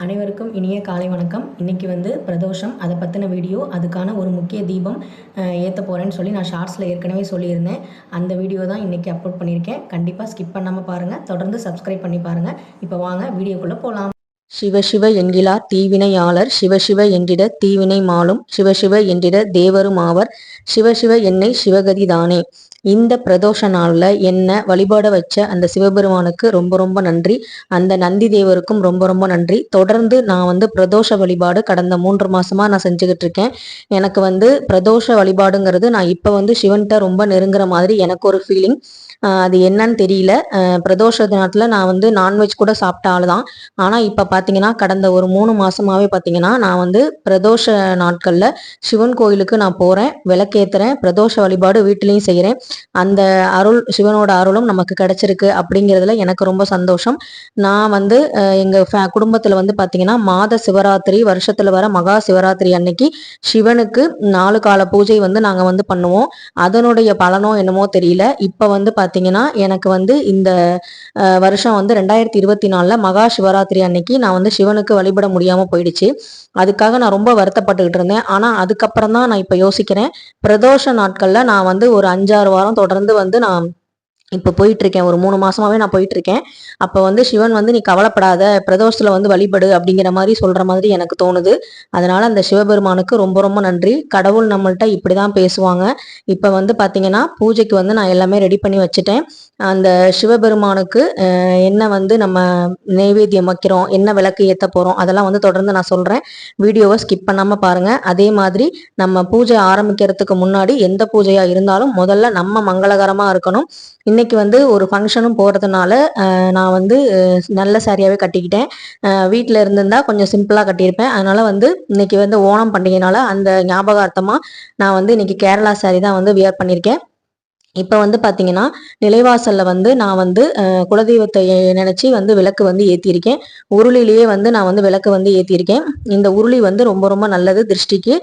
அனைவருக்கும் இனிய காலை வணக்கம். இன்றைக்கி வந்து பிரதோஷம். அதை பற்றின வீடியோ அதுக்கான ஒரு முக்கிய தீபம் ஏற்ற போகிறேன்னு சொல்லி நான் ஷார்ட்ஸில் ஏற்கனவே சொல்லியிருந்தேன். அந்த வீடியோ தான் இன்றைக்கி அப்லோட் பண்ணியிருக்கேன். கண்டிப்பாக ஸ்கிப் பண்ணாமல் பாருங்கள் தொடர்ந்து சப்ஸ்கிரைப் பண்ணி பாருங்கள் இப்போ வாங்க வீடியோக்குள்ளே போகலாம் சிவசிவ என்கிலார் தீவினையாளர் சிவசிவ என்றிட தீவினை மாலும் சிவசிவ என்றிட தேவரும் ஆவர் சிவசிவ என்னை சிவகதி தானே இந்த பிரதோஷ நாளில் என்னை வழிபாட வச்ச அந்த சிவபெருமானுக்கு ரொம்ப ரொம்ப நன்றி. அந்த நந்தி தேவருக்கும் ரொம்ப ரொம்ப நன்றி. தொடர்ந்து நான் வந்து பிரதோஷ வழிபாடு கடந்த மூன்று மாசமா நான் செஞ்சுக்கிட்டு இருக்கேன். எனக்கு வந்து பிரதோஷ வழிபாடுங்கிறது நான் இப்போ வந்து சிவன்கிட்ட ரொம்ப நெருங்குற மாதிரி எனக்கு ஒரு ஃபீலிங் அது என்னன்னு தெரியல. பிரதோஷ தினத்தில் நான் வந்து நான்வெஜ் கூட சாப்பிட்ட ஆள் தான் ஆனால் இப்போ பார்த்தீங்கன்னா கடந்த ஒரு மூணு மாதமாகவே பார்த்தீங்கன்னா நான் வந்து பிரதோஷ நாட்களில் சிவன் கோயிலுக்கு நான் போகிறேன் விளக்கேற்றுறேன் பிரதோஷ வழிபாடு வீட்டிலையும் செய்கிறேன் அந்த அருள் சிவனோட அருளும் நமக்கு கிடைச்சிருக்கு அப்படிங்கிறதுல எனக்கு ரொம்ப சந்தோஷம். நான் வந்து எங்கள் ஃபே குடும்பத்தில் வந்து பார்த்தீங்கன்னா மாத சிவராத்திரி வருஷத்தில் வர மகா சிவராத்திரி அன்னைக்கு சிவனுக்கு நாலு கால பூஜை வந்து நாங்கள் வந்து பண்ணுவோம். அதனுடைய பலனோ என்னமோ தெரியல. இப்போ வந்து பார்த்தீங்கன்னா எனக்கு வந்து இந்த வருஷம் வந்து ரெண்டாயிரத்தி இருபத்தி நாலில் மகா சிவராத்திரி அன்னைக்கு நான் வந்து சிவனுக்கு வழிபட முடியாமல் போயிடுச்சு. அதுக்காக நான் ரொம்ப வருத்தப்பட்டுக்கிட்டு இருந்தேன். ஆனால் அதுக்கப்புறம் தான் நான் இப்போ யோசிக்கிறேன். பிரதோஷ நாட்களில் நான் வந்து ஒரு அஞ்சாறு வாரம் தொடர்ந்து வந்து நான் இப்போ போயிட்டு இருக்கேன் ஒரு மூணு மாசமாவே நான் போயிட்டு இருக்கேன் அப்போ வந்து சிவன் வந்து நீ கவலைப்படாத. பிரதோஷத்துல வந்து வழிபடு அப்படிங்கிற மாதிரி சொல்ற மாதிரி எனக்கு தோணுது. அதனால அந்த சிவபெருமானுக்கு ரொம்ப ரொம்ப நன்றி. கடவுள் நம்மள்ட்ட இப்படிதான் பேசுவாங்க. இப்போ வந்து பாத்தீங்கன்னா பூஜைக்கு வந்து நான் எல்லாமே ரெடி பண்ணி வச்சுட்டேன். அந்த சிவபெருமானுக்கு என்ன வந்து நம்ம நைவேத்தியம் வைக்கிறோம் என்ன விளக்கு ஏற்ற போறோம் அதெல்லாம் வந்து தொடர்ந்து நான் சொல்றேன். வீடியோவை ஸ்கிப் பண்ணாம பாருங்க. அதே மாதிரி நம்ம பூஜை ஆரம்பிக்கிறதுக்கு முன்னாடி எந்த பூஜையா இருந்தாலும் முதல்ல நம்ம மங்களகரமா இருக்கணும். இன்னைக்கு வந்து ஒரு ஃபங்க்ஷனும் போகிறதுனால நான் வந்து நல்ல சாரியாகவே கட்டிக்கிட்டேன். வீட்டில் இருந்திருந்தா கொஞ்சம் சிம்பிளாக கட்டியிருப்பேன். அதனால் வந்து இன்னைக்கு வந்து ஓணம் பண்டிகைனால அந்த ஞாபகார்த்தமாக நான் வந்து இன்னைக்கு கேரளா சாரி தான் வந்து வியர் பண்ணியிருக்கேன். இப்போ வந்து பார்த்தீங்கன்னா நிலைவாசலில் வந்து நான் வந்து குலதெய்வத்தை நினச்சி வந்து விளக்கு வந்து ஏற்றிருக்கேன் உருளிலேயே வந்து நான் வந்து விளக்கு வந்து ஏற்றிருக்கேன் இந்த உருளி வந்து ரொம்ப ரொம்ப நல்லது திருஷ்டிக்கு.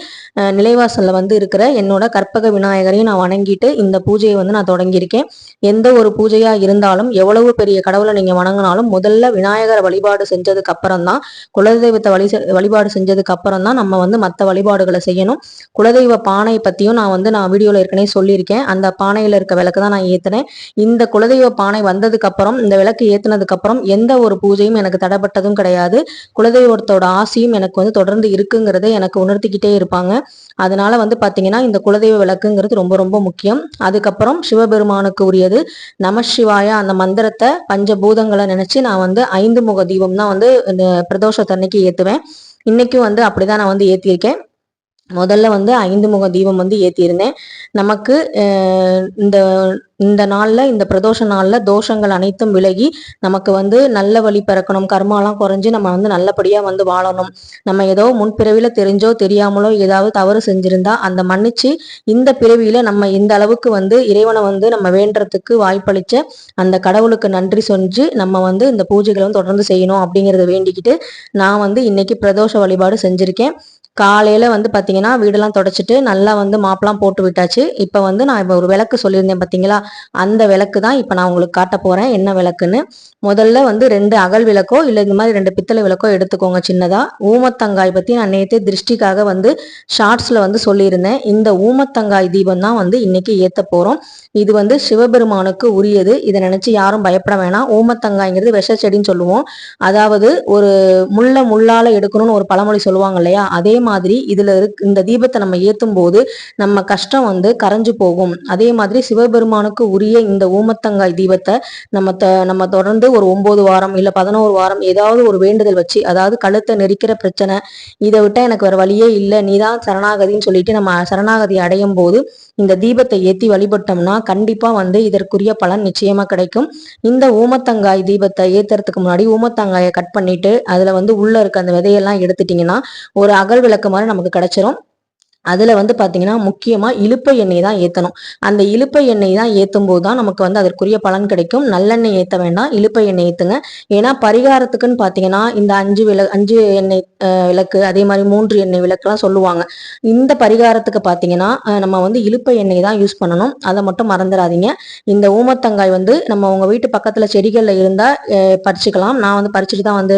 நிலைவாசலில் வந்து இருக்கிற என்னோட கற்பக விநாயகரையும் நான் வணங்கிட்டு இந்த பூஜையை வந்து நான் தொடங்கியிருக்கேன். எந்த ஒரு பூஜையாக இருந்தாலும் எவ்வளவு பெரிய கடவுளை நீங்கள் வணங்கினாலும் முதல்ல விநாயகரை வழிபாடு செஞ்சதுக்கு அப்புறம் தான் குலதெய்வத்தை வழி வழிபாடு செஞ்சதுக்கு அப்புறம் தான் நம்ம வந்து மற்ற வழிபாடுகளை செய்யணும். குலதெய்வ பானை பற்றியும் நான் வந்து நான் வீடியோவில் ஏற்கனவே சொல்லியிருக்கேன். அந்த பானையில் இருக்க விளக்கு தான் நான் ஏற்றினேன் இந்த குலதெய்வ பானை வந்ததுக்கு அப்புறம் இந்த விளக்கு ஏற்றினதுக்கு அப்புறம் எந்த ஒரு பூஜையும் எனக்கு தடைப்பட்டதும் கிடையாது. குலதெய்வத்தோட ஆசையும் எனக்கு வந்து தொடர்ந்து இருக்குங்கிறத எனக்கு உணர்த்திக்கிட்டே இருப்பாங்க. அதனால வந்து பாத்தீங்கன்னா இந்த குலதெய்வ விளக்குங்கிறது ரொம்ப ரொம்ப முக்கியம். அதுக்கப்புறம் சிவபெருமானுக்கு உரியது. நம சிவாய அந்த மந்திரத்தை பஞ்சபூதங்களை நினைச்சு நான் வந்து ஐந்து முக தீபம் தான் வந்து இந்த பிரதோஷத்தன்னைக்கு ஏத்துவேன். இன்னைக்கும் வந்து அப்படிதான் நான் வந்து ஏத்தியிருக்கேன். முதல்ல வந்து ஐந்து முக தீபம் வந்து ஏற்றியிருந்தேன் நமக்கு இந்த இந்த நாளில் இந்த பிரதோஷ நாளில் தோஷங்கள் அனைத்தும் விலகி நமக்கு வந்து நல்ல வழி பிறக்கணும் கர்மாலாம் குறைஞ்சி நம்ம வந்து நல்லபடியாக வந்து வாழணும். நம்ம ஏதோ முன்பிறவியில் தெரிஞ்சோ தெரியாமலோ ஏதாவது தவறு செஞ்சிருந்தா அந்த மன்னிச்சு இந்த பிறவியில் நம்ம இந்த அளவுக்கு வந்து இறைவனை வந்து நம்ம வேண்டறதுக்கு வாய்ப்பளிச்ச அந்த கடவுளுக்கு நன்றி செஞ்சு நம்ம வந்து இந்த பூஜைகளை வந்து தொடர்ந்து செய்யணும் அப்படிங்கிறத வேண்டிக்கிட்டு நான் வந்து இன்னைக்கு பிரதோஷ வழிபாடு செஞ்சுருக்கேன். காலையில் வந்து பார்த்தீங்கன்னா வீடெல்லாம் தொடச்சிட்டு நல்லா வந்து மாப்பெல்லாம் போட்டு விட்டாச்சு. இப்போ வந்து நான் இப்போ ஒரு விளக்கு சொல்லியிருந்தேன் பார்த்தீங்களா அந்த விளக்கு தான் இப்போ நான் உங்களுக்கு காட்ட போகிறேன் என்ன விளக்குன்னு? முதல்ல வந்து ரெண்டு அகல் விளக்கோ இல்லை இந்த மாதிரி ரெண்டு பித்தளை விளக்கோ எடுத்துக்கோங்க சின்னதாக ஊமத்தங்காய் பற்றி நான் நேற்று திருஷ்டிக்காக வந்து ஷார்ட்ஸில் வந்து சொல்லியிருந்தேன். இந்த ஊமத்தங்காய் தீபம் தான் வந்து இன்னைக்கு ஏற்ற போகிறோம் இது வந்து சிவபெருமானுக்கு உரியது. இதை நினச்சி யாரும் பயப்பட வேணாம். ஊமத்தங்காய்ங்கிறது விஷ செடின்னு சொல்லுவோம். அதாவது ஒரு முள்ள முள்ளால் எடுக்கணும்னு ஒரு பழமொழி சொல்லுவாங்க இல்லையா? அதே மாதிரி இதுல இருக்கு இந்த தீபத்தை நம்ம ஏத்தும் போது நம்ம கஷ்டம் வந்து கரைஞ்சு போகும். அதே மாதிரி சிவபெருமானுக்கு உரிய இந்த ஊமத்தங்காய் தீபத்தை நம்ம நம்ம தொடர்ந்து ஒரு ஒன்பது வாரம் இல்ல பதினோரு வாரம் ஏதாவது ஒரு வேண்டுதல் வச்சு அதாவது கழுத்தை நெரிக்கிற பிரச்சனை இதை விட்டா எனக்கு வேற வழியே இல்லை நீதான் சரணாகதின்னு சொல்லிட்டு நம்ம சரணாகதி அடையும் போது இந்த தீபத்தை ஏத்தி வழிபட்டோம்னா கண்டிப்பா வந்து இதற்குரிய பலன் நிச்சயமா கிடைக்கும். இந்த ஊமத்தங்காய் தீபத்தை ஏத்துறதுக்கு முன்னாடி ஊமத்தங்காயை கட் பண்ணிட்டு அதுல வந்து உள்ள இருக்க அந்த விதையெல்லாம் எடுத்துட்டீங்கன்னா ஒரு அகல் விளக்கு மாதிரி நமக்கு கிடைச்சிரும். அதில் வந்து பார்த்தீங்கன்னா முக்கியமாக இலுப்பை எண்ணெய் தான் ஏற்றணும் அந்த இழுப்பை எண்ணெய் தான் ஏற்றும் போது தான் நமக்கு வந்து அதற்குரிய பலன் கிடைக்கும். நல்லெண்ணெய் ஏற்ற வேண்டாம் இலுப்பை எண்ணெய் ஏற்றுங்க ஏன்னா பரிகாரத்துக்குன்னு பார்த்தீங்கன்னா இந்த அஞ்சு விள அஞ்சு எண்ணெய் விளக்கு அதே மாதிரி மூன்று எண்ணெய் விளக்குலாம் சொல்லுவாங்க. இந்த பரிகாரத்துக்கு பார்த்தீங்கன்னா நம்ம வந்து இலுப்பை எண்ணெய் தான் யூஸ் பண்ணணும். அதை மட்டும் மறந்துடாதீங்க. இந்த ஊமத்தங்காய் வந்து நம்ம உங்கள் வீட்டு பக்கத்தில் செடிகளில் இருந்தால் பறிச்சுக்கலாம். நான் வந்து பறிச்சுட்டு தான் வந்து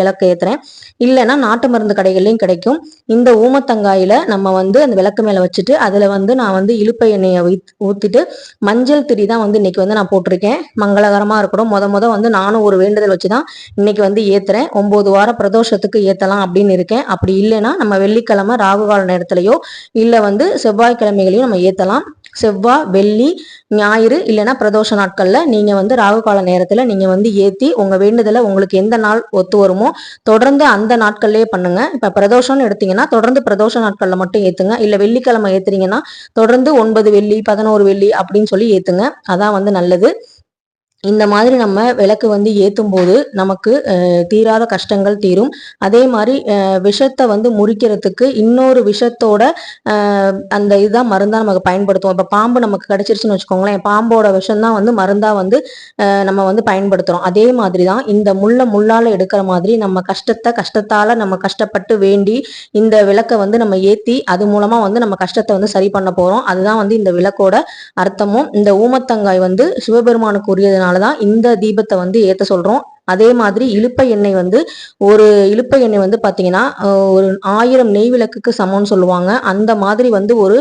விளக்கு ஏற்றுறேன் இல்லைன்னா நாட்டு மருந்து கடைகள்லையும் கிடைக்கும். இந்த ஊமத்தங்காயில் நம்ம வந்து அந்த விளக்கு மேலே வச்சுட்டு அதில் வந்து நான் வந்து இலுப்பை எண்ணெயை ஊத்- ஊற்றிட்டு மஞ்சள் திரி தான் வந்து இன்னைக்கு வந்து நான் போட்டிருக்கேன். மங்களகரமாக இருக்கணும். முத முத வந்து நானும் ஒரு வேண்டுதல் வச்சுதான் இன்னைக்கு வந்து ஏற்றுறேன் ஒம்பது வாரம் பிரதோஷத்துக்கு ஏற்றலாம் அப்படின்னு இருக்கேன். அப்படி இல்லைன்னா நம்ம வெள்ளிக்கிழமை ராகுகால நேரத்துலையோ இல்லை வந்து செவ்வாய்க்கிழமைகளையும் நம்ம ஏற்றலாம் செவ்வாய் வெள்ளி ஞாயிறு இல்லைன்னா பிரதோஷ நாட்களில் நீங்கள் வந்து ராகு கால நேரத்தில் நீங்கள் வந்து ஏற்றி உங்கள் வேண்டுதலை உங்களுக்கு எந்த நாள் ஒத்து வருமோ தொடர்ந்து அந்த நாட்கள்லேயே பண்ணுங்கள் இப்போ பிரதோஷம்னு எடுத்தீங்கன்னா தொடர்ந்து பிரதோஷ நாட்களில் மட்டும் ஏத்துங்க. இல்லை வெள்ளிக்கிழமை ஏத்துறீங்கன்னா தொடர்ந்து ஒன்பது வெள்ளி பதினோரு வெள்ளி அப்படின்னு சொல்லி ஏத்துங்க. அதான் வந்து நல்லது. இந்த மாதிரி நம்ம விளக்கு வந்து ஏற்றும் போது நமக்கு தீராத கஷ்டங்கள் தீரும். அதே மாதிரி விஷத்தை வந்து முறிக்கிறதுக்கு இன்னொரு விஷத்தோட அந்த இதுதான் மருந்தாக நமக்கு பயன்படுத்துவோம். இப்போ பாம்பு நமக்கு கிடைச்சிருச்சுன்னு வச்சுக்கோங்களேன் பாம்போட விஷம் தான் வந்து மருந்தாக வந்து நம்ம வந்து பயன்படுத்துகிறோம் அதே மாதிரி தான் இந்த முள்ளை முள்ளால் எடுக்கிற மாதிரி நம்ம கஷ்டத்தை கஷ்டத்தால் நம்ம கஷ்டப்பட்டு வேண்டி இந்த விளக்கை வந்து நம்ம ஏற்றி அது மூலமாக வந்து நம்ம கஷ்டத்தை வந்து சரி பண்ண போகிறோம் அதுதான் வந்து இந்த விளக்கோட அர்த்தமும். இந்த ஊமத்தங்காய் வந்து சிவபெருமானுக்கு உரியதுனால தான் இந்த தீபத்தை வந்து ஏத்த சொல்றோம். அதே மாதிரி இலுப்பை எண்ணெய் வந்து ஒரு இழுப்ப எண்ணெய் வந்து பார்த்தீங்கன்னா ஒரு ஆயிரம் நெய் விளக்குக்கு சமம்னு சொல்லுவாங்க. அந்த மாதிரி வந்து ஒரு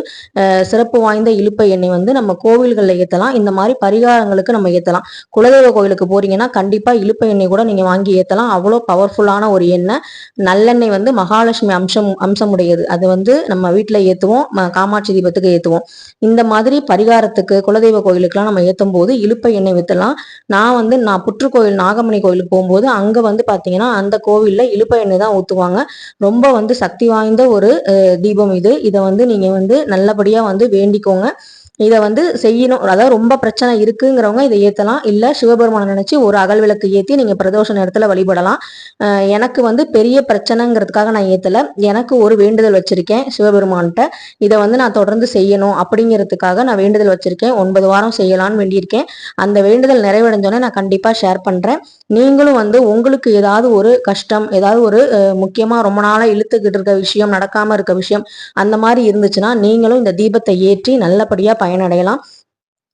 சிறப்பு வாய்ந்த இழுப்ப எண்ணெய் வந்து நம்ம கோவில்களில் ஏற்றலாம் இந்த மாதிரி பரிகாரங்களுக்கு நம்ம ஏற்றலாம் குலதெய்வ கோவிலுக்கு போறீங்கன்னா கண்டிப்பாக இழுப்ப எண்ணெய் கூட நீங்கள் வாங்கி ஏற்றலாம் அவ்வளோ பவர்ஃபுல்லான ஒரு எண்ணெய். நல்லெண்ணெய் வந்து மகாலட்சுமி அம்சம் அம்சமுடையது. அது வந்து நம்ம வீட்டில் ஏற்றுவோம் காமாட்சி தீபத்துக்கு ஏற்றுவோம் இந்த மாதிரி பரிகாரத்துக்கு குலதெய்வ கோயிலுக்குலாம் நம்ம ஏற்றும் போது இழுப்ப எண்ணெய் வித்தலாம் நான் வந்து நான் புற்றுக்கோயில் நாகமணி கோவிலுக்கு போகும்போது அங்க வந்து பாத்தீங்கன்னா அந்த கோவில்ல இலுப்பை எண்ணெய் தான் ஊத்துவாங்க. ரொம்ப வந்து சக்தி வாய்ந்த ஒரு தீபம் இது. இதை வந்து நீங்க வந்து நல்லபடியா வந்து வேண்டிக்கோங்க. இதை வந்து செய்யணும். அதாவது ரொம்ப பிரச்சனை இருக்குங்கிறவங்க இதை ஏற்றலாம் இல்லை சிவபெருமானை நினச்சி ஒரு அகல் விளக்கு ஏற்றி நீங்கள் பிரதோஷ நேரத்தில் வழிபடலாம். எனக்கு வந்து பெரிய பிரச்சனைங்கிறதுக்காக நான் ஏற்றலை எனக்கு ஒரு வேண்டுதல் வச்சுருக்கேன் சிவபெருமான்கிட்ட. இதை வந்து நான் தொடர்ந்து செய்யணும் அப்படிங்கிறதுக்காக நான் வேண்டுதல் வச்சுருக்கேன். ஒன்பது வாரம் செய்யலாம்னு வேண்டியிருக்கேன். அந்த வேண்டுதல் நிறைவடைஞ்சோடனே நான் கண்டிப்பாக ஷேர் பண்ணுறேன் நீங்களும் வந்து உங்களுக்கு ஏதாவது ஒரு கஷ்டம் ஏதாவது ஒரு முக்கியமாக ரொம்ப நாளாக இழுத்துக்கிட்டு இருக்க விஷயம் நடக்காமல் இருக்க விஷயம் அந்த மாதிரி இருந்துச்சுன்னா நீங்களும் இந்த தீபத்தை ஏற்றி நல்லபடியாக பயனடையலாம்.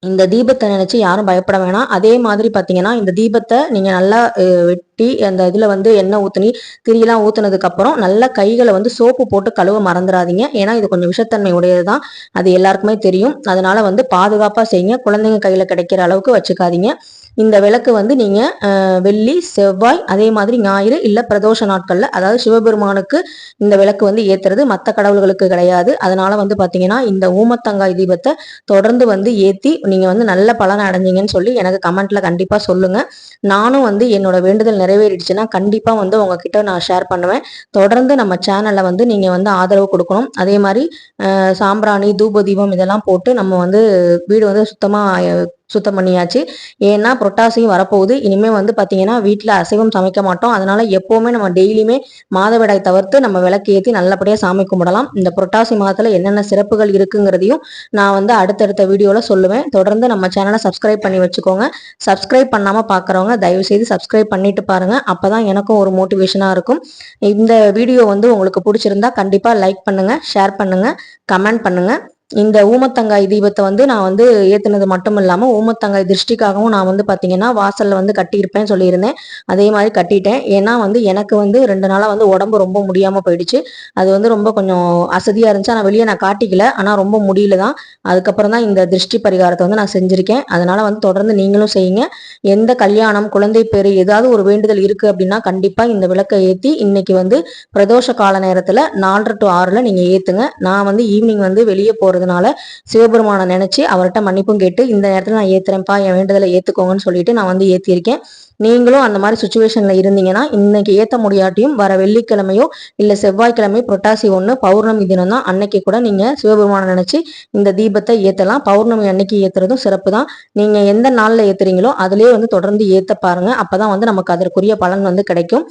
இந்த தீபத்தை நினைச்சு யாரும் பயப்பட வேணாம். அதே மாதிரி பார்த்தீங்கன்னா இந்த தீபத்தை நீங்க நல்லா வெட்டி அந்த இதுல வந்து எண்ணெய் ஊத்துனி திரியெல்லாம் ஊத்துனதுக்கு அப்புறம் நல்லா கைகளை வந்து சோப்பு போட்டு கழுவ மறந்துடாதீங்க ஏன்னா இது கொஞ்சம் விஷத்தன்மை உடையதுதான். அது எல்லாருக்குமே தெரியும். அதனால வந்து பாதுகாப்பா செய்யுங்க. குழந்தைங்க கையில கிடைக்கிற அளவுக்கு வச்சுக்காதீங்க. இந்த விளக்கு வந்து நீங்க வெள்ளி செவ்வாய் அதே மாதிரி ஞாயிறு இல்ல பிரதோஷ நாட்கள்ல அதாவது சிவபெருமானுக்கு இந்த விளக்கு வந்து ஏத்துறது மத்த கடவுள்களுக்கு கிடையாது. அதனால வந்து பாத்தீங்கன்னா இந்த ஊமத்தங்காய் தீபத்தை தொடர்ந்து வந்து ஏத்தி நீங்க வந்து நல்ல பலன் அடைஞ்சீங்கன்னு சொல்லி எனக்கு கமெண்ட்ல கண்டிப்பா சொல்லுங்க. நானும் வந்து என்னோட வேண்டுதல் நிறைவேறிடுச்சுன்னா கண்டிப்பா வந்து உங்ககிட்ட நான் ஷேர் பண்ணுவேன். தொடர்ந்து நம்ம சேனல்ல வந்து நீங்க வந்து ஆதரவு கொடுக்கணும். அதே மாதிரி சாம்பிராணி தூப தீபம் இதெல்லாம் போட்டு நம்ம வந்து வீடு வந்து சுத்தமா சுத்தம் பண்ணியாச்சு. ஏன்னா புரட்டாசியும் வரப்போகுது. இனிமே வந்து பார்த்தீங்கன்னா வீட்டில் அசைவம் சமைக்க மாட்டோம். அதனால எப்போவுமே நம்ம டெய்லியுமே மாதவிடாய் தவிர்த்து நம்ம விளக்கு ஏற்றி நல்லபடியாக சாமி கும்பிடலாம். இந்த புரட்டாசி மாதத்தில் என்னென்ன சிறப்புகள் இருக்குங்கிறதையும் நான் வந்து அடுத்தடுத்த வீடியோவில் சொல்லுவேன். தொடர்ந்து நம்ம சேனலை சப்ஸ்கிரைப் பண்ணி வச்சுக்கோங்க. சப்ஸ்கிரைப் பண்ணாமல் பார்க்குறவங்க தயவு செய்து சப்ஸ்கிரைப் பண்ணிட்டு அப்போ தான் எனக்கும் ஒரு மோட்டிவேஷனாக இருக்கும். இந்த வீடியோ வந்து உங்களுக்கு பிடிச்சிருந்தா கண்டிப்பாக லைக் பண்ணுங்கள் ஷேர் பண்ணுங்கள் கமெண்ட் பண்ணுங்கள் இந்த ஊமத்தங்காய் தீபத்தை வந்து நான் வந்து ஏத்துனது மட்டும் இல்லாம ஊமத்தங்காய் திருஷ்டிக்காகவும் நான் வந்து பாத்தீங்கன்னா வாசல்ல வந்து கட்டியிருப்பேன் சொல்லியிருந்தேன். அதே மாதிரி கட்டிட்டேன். ஏன்னா வந்து எனக்கு வந்து ரெண்டு நாளா வந்து உடம்பு ரொம்ப முடியாம போயிடுச்சு. அது வந்து ரொம்ப கொஞ்சம் அசதியா இருந்துச்சு. ஆனா வெளியே நான் காட்டிக்கல. ஆனா ரொம்ப முடியல தான். அதுக்கப்புறம் தான் இந்த திருஷ்டி பரிகாரத்தை வந்து நான் செஞ்சிருக்கேன். அதனால வந்து தொடர்ந்து நீங்களும் செய்யுங்க. எந்த கல்யாணம் குழந்தை பேரு ஏதாவது ஒரு வேண்டுதல் இருக்கு அப்படின்னா கண்டிப்பா இந்த விளக்கை ஏத்தி இன்னைக்கு வந்து பிரதோஷ கால நேரத்துல நாலரை டு ஆறுல நீங்க ஏத்துங்க. நான் வந்து ஈவினிங் வந்து வெளியே போகிறதுனால சிவபெருமானை நினைச்சு அவர்கிட்ட மன்னிப்பும் கேட்டு இந்த நேரத்தில் நான் ஏற்றுறேன்ப்பா என் வேண்டுதலை ஏற்றுக்கோங்கன்னு சொல்லிட்டு நான் வந்து ஏத்தியிருக்கேன். நீங்களும் அந்த மாதிரி சுச்சுவேஷன்ல இருந்தீங்கன்னா இன்னைக்கு ஏத்த முடியாட்டியும் வர வெள்ளிக்கிழமையோ இல்ல செவ்வாய்க்கிழமை புரட்டாசி ஒன்று பௌர்ணமி தினம் தான் அன்னைக்கு கூட நீங்க சிவபெருமானை நினைச்சு இந்த தீபத்தை ஏத்தலாம். பௌர்ணமி அன்னைக்கு ஏத்துறதும் சிறப்பு தான். நீங்க எந்த நாள்ல ஏத்துறீங்களோ அதுலயே வந்து தொடர்ந்து ஏத்த பாருங்க. அப்பதான் வந்து நமக்கு அதற்குரிய பலன் வந்து கிடைக்கும்.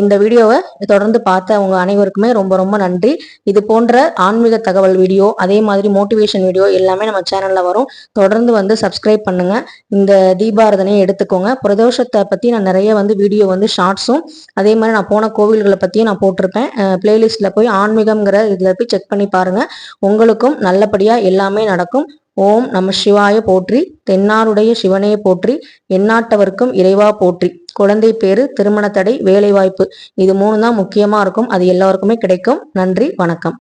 இந்த வீடியோவை தொடர்ந்து பார்த்த உங்க அனைவருக்குமே ரொம்ப ரொம்ப நன்றி. இது போன்ற ஆன்மீக தகவல் வீடியோ அதே மாதிரி மோட்டிவேஷன் வீடியோ எல்லாமே நம்ம சேனல்ல வரும். தொடர்ந்து வந்து சப்ஸ்கிரைப் பண்ணுங்க. இந்த தீபாரதனையை எடுத்துக்கோங்க. பிரதோஷத்தை பற்றி நான் நிறைய வந்து வீடியோ வந்து ஷார்ட்ஸும் அதே மாதிரி நான் போன கோவில்களை பற்றியும் நான் போட்டிருப்பேன். பிளேலிஸ்ட்ல போய் ஆன்மீகம்ங்கிற இதில் போய் செக் பண்ணி பாருங்கள் உங்களுக்கும் நல்லபடியாக எல்லாமே நடக்கும். ஓம் நம சிவாய போற்றி தென்னாருடைய சிவனைய போற்றி எந்நாட்டவர்க்கும் இறைவா போற்றி. குழந்தை பேரு திருமண தடை வேலைவாய்ப்பு. இது மூணு தான் முக்கியமாக இருக்கும். அது எல்லாருக்குமே கிடைக்கும். நன்றி வணக்கம்.